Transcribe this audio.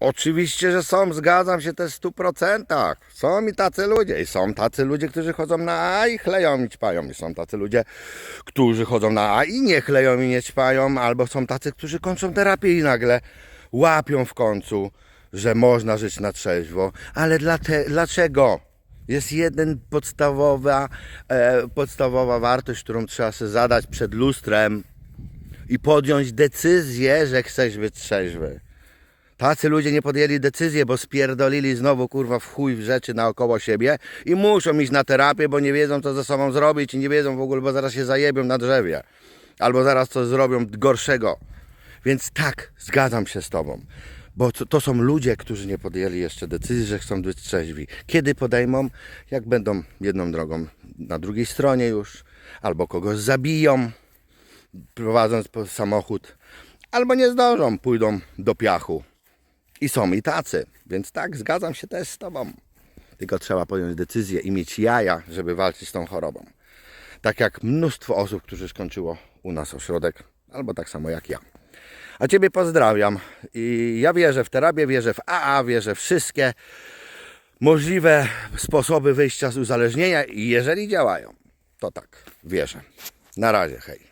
Oczywiście, że są, zgadzam się też w 100%. Są i tacy ludzie. I są tacy ludzie, którzy chodzą na A i chleją i ćpają. I są tacy ludzie, którzy chodzą na A i nie chleją i nie ćpają. Albo są tacy, którzy kończą terapię i nagle łapią w końcu, że można żyć na trzeźwo. Ale dlate, dlaczego? Jest jeden podstawowa, e, podstawowa wartość, którą trzeba sobie zadać przed lustrem i podjąć decyzję, że chcesz być trzeźwy. Tacy ludzie nie podjęli decyzji, bo spierdolili znowu kurwa w chuj w rzeczy naokoło siebie i muszą iść na terapię, bo nie wiedzą co ze sobą zrobić i nie wiedzą w ogóle, bo zaraz się zajebią na drzewie. Albo zaraz coś zrobią gorszego. Więc tak, zgadzam się z Tobą. Bo to, to są ludzie, którzy nie podjęli jeszcze decyzji, że chcą być trzeźwi. Kiedy podejmą? Jak będą jedną drogą na drugiej stronie już, albo kogoś zabiją, prowadząc samochód, albo nie zdążą, pójdą do piachu. I są i tacy. Więc tak, zgadzam się też z Tobą. Tylko trzeba podjąć decyzję i mieć jaja, żeby walczyć z tą chorobą. Tak jak mnóstwo osób, którzy skończyło u nas ośrodek, albo tak samo jak ja. A Ciebie pozdrawiam. I ja wierzę w terapię, wierzę w AA, wierzę w wszystkie możliwe sposoby wyjścia z uzależnienia i jeżeli działają, to tak, wierzę. Na razie, hej.